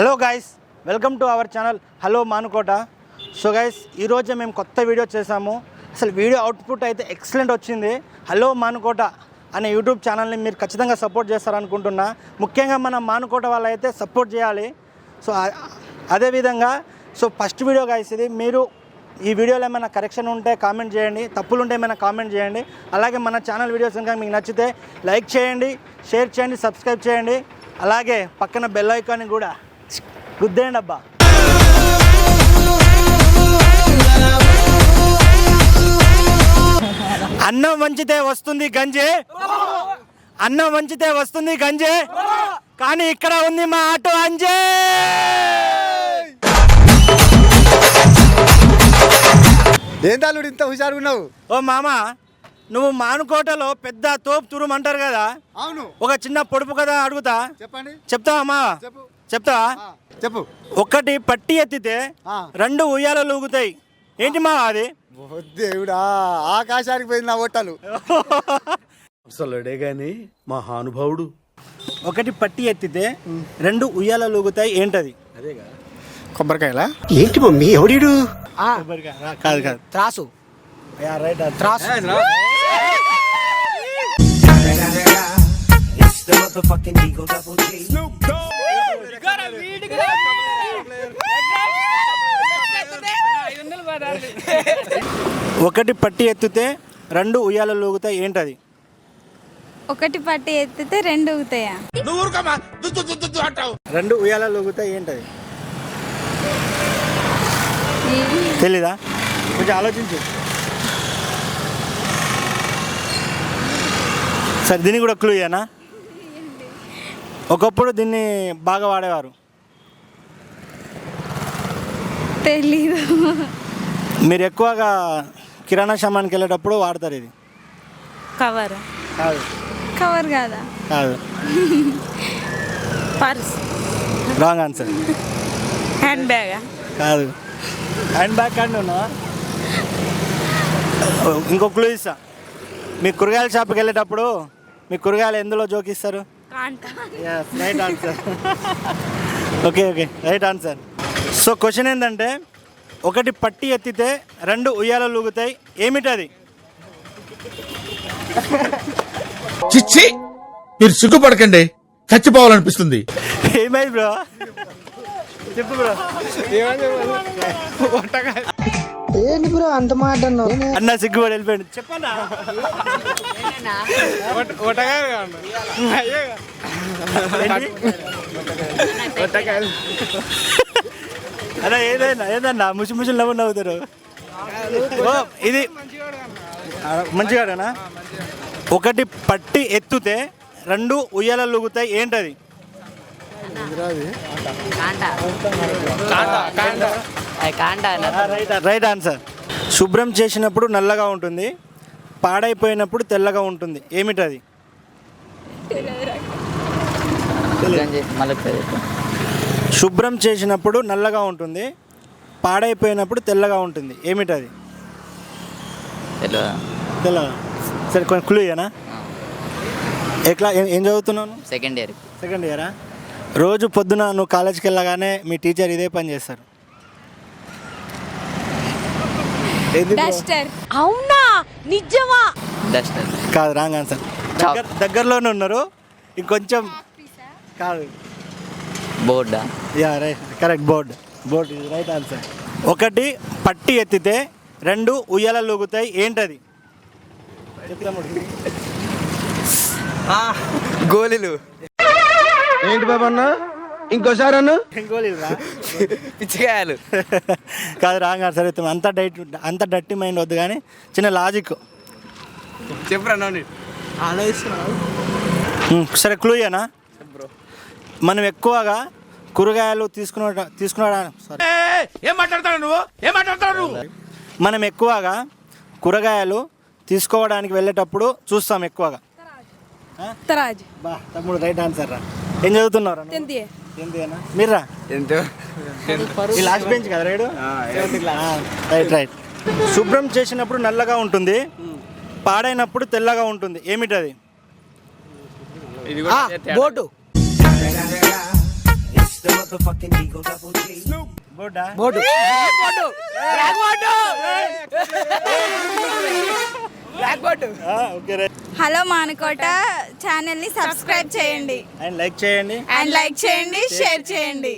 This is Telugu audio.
Hello guys welcome to our channel hello Manukota so guys ఈరోజు మేము కొత్త వీడియో చేసాము అసలు వీడియో అవుట్పుట్ అయితే ఎక్సలెంట్ వచ్చింది. హలో మానుకోట అనే యూట్యూబ్ ఛానల్ని మీరు ఖచ్చితంగా సపోర్ట్ చేస్తారనుకుంటున్నా. ముఖ్యంగా మన మానుకోట వాళ్ళు అయితే సపోర్ట్ చేయాలి సో అదేవిధంగా సో ఫస్ట్ వీడియో గాయస్ ఇది మీరు ఈ వీడియోలో ఏమైనా కరెక్షన్ ఉంటే కామెంట్ చేయండి. తప్పులు ఉంటే ఏమైనా కామెంట్ చేయండి. అలాగే మన ఛానల్ వీడియోస్ కనుక మీకు నచ్చితే లైక్ చేయండి షేర్ చేయండి సబ్స్క్రైబ్ చేయండి. అలాగే పక్కన బెల్ ఐకాన్ కూడా గుద్దేయండి అబ్బా. అన్నం వంచితే వస్తుంది గంజి. అన్నం వంచితే వస్తుంది గంజి. కానీ ఇక్కడ ఉంది మా ఆటో అంజే. ఏం తాలుడు ఇంత హుషారుగా ఉన్నావు ఓ మామ నువ్వు మానుకోటలో పెద్ద తోపు తురుము అంటారు కదా? అవును. ఒక చిన్న పొడుపు కదా అడుగుతా. చెప్పండి. చెప్తావా మా చెప్పు. చెప్తావా చెప్పు. ఒకటి పట్టి ఎత్తితే. రెండు ఉయ్యాలు లూగుతాయి. ఏంటి మా అది? ఓ దేవుడా ఆకాశానికి పోయింది నా ఓటలు. అసలుడే గాని మహానుభావుడు ఒకటి పట్టి ఎత్తితే రెండు ఉయ్యాల లూగుతాయి ఏంటది? కొబ్బరికాయలా? ఏంటి మమ్మీ ఎవడీడు? కాదు కాదు. త్రాసు. రైట్ త్రాసు. ఒకటి పట్టి ఎత్తితే రెండు ఉయ్యాల లూగుతాయి ఏంటది? ఒకటి పట్టి ఎత్తితే రెండు ఊగుతాయా? రెండు ఉయ్యాల లూగుతాయి ఏంటది? తెలీదా? కొంచెం ఆలోచించు. సరే దీన్ని కూడా క్లూ ఇయ్యనా? ఒకప్పుడు దీన్ని బాగా వాడేవారు. తెలీదు. మీరు ఎక్కువగా కిరాణా సామాన్కి వెళ్ళేటప్పుడు వాడతారు ఇది. కవర్. కాదు. కవర్ కాదా? కాదు. Purse. Wrong answer. Hand bag? కాదు. హ్యాండ్ బ్యాగ్ కానీ ఉన్నావా? ఇంకో క్లూ ఇస్తా. మీ కూరగాయల షాప్కి వెళ్ళేటప్పుడు మీ కూరగాయలు ఎందులో జోకిస్తారు? Right answer okay okay right answer so question ఏంటంటే ఒకటి పట్టి ఎత్తితే రెండు ఉయ్యాల లూగుతాయి. ఏమిటది? చిచ్చి మీరు సిగ్గుపడకండి. చచ్చిపోవాలనిపిస్తుంది. ఏమైంది బ్రో? చెప్పు బ్రో. ఏంటి బ్రో అంత మాట అన్న సిగ్గుపడి వెళ్ళిపోయాడు. చెప్పన్నా? అన్న. ఏదైనా ఏదన్నా? ముసి ముసి నవ్వు నవ్వుతారు. ఓ, ఇది మంచిగాడనా? ఒకటి పట్టి ఎత్తుతే రెండు ఉయ్యాల లూగుతాయి. ఏంటది? రైట్ రైట్ ఆన్సర్ శుభ్రం చేసినప్పుడు నల్లగా ఉంటుంది పాడైపోయినప్పుడు తెల్లగా ఉంటుంది. ఏమిటది? శుభ్రం చేసినప్పుడు నల్లగా ఉంటుంది పాడైపోయినప్పుడు తెల్లగా ఉంటుంది. ఏమిటది? తెల్లగా. సరే కొంచెం క్లూ ఇయ్యనా? ఎట్లా ఏం చదువుతున్నాను సెకండ్ ఇయర్ సెకండ్ ఇయరా రోజు పొద్దున నువ్వు కాలేజ్కి వెళ్ళగానే మీ టీచర్ ఇదే పని చేస్తారు. డస్టర్ అవునా? నిజమా? డస్టర్ కాదు రాంగ్ ఆన్సర్. దగ్గర దగ్గరలోనే ఉన్నారు. ఇంకొంచెం కాదు. బోర్డా yeah right correct board board ఇది రైట్ ఆన్సర్ ఒకటి పట్టి ఎత్తితే రెండు ఉయ్యాల లూగుతాయి. ఏంటది? గోళీలు. ఏంటి బాబు అన్న? ఇంకోసారి అన్న? పిచ్చికాయలు కాదు రాంగ్ ఆన్సర్ అంత డైట్ అంత డట్టి మైండ్ వద్దు కానీ చిన్న లాజిక్ చెప్పురా సరే క్లూయేనా మనం ఎక్కువగా కూరగాయలు తీసుకున్న తీసుకున్న సారీ ఏం మాట్లాడతాడు నువ్వు? ఏం మాట్లాడతాడు నువ్వు? మనం ఎక్కువగా కూరగాయలు తీసుకోవడానికి వెళ్ళేటప్పుడు చూస్తాం ఎక్కువగా. తరాజ్. బా తమ్ముడు రైట్ ఆన్సర్ రా. ఏం చదువుతున్నారు టెన్త్ మీరా ఈ లాస్ట్ బెంచ్ కదా రైడు రైట్ రైట్ శుభ్రం చేసినప్పుడు నల్లగా ఉంటుంది పాడైనప్పుడు తెల్లగా ఉంటుంది ఏమిటది ఇది boat బోర్డా boat black boat black boat okay right hello Manukota ఛానల్ని సబ్స్క్రైబ్ చేయండి. అండ్ లైక్ చేయండి. అండ్ లైక్ చేయండి షేర్ చేయండి.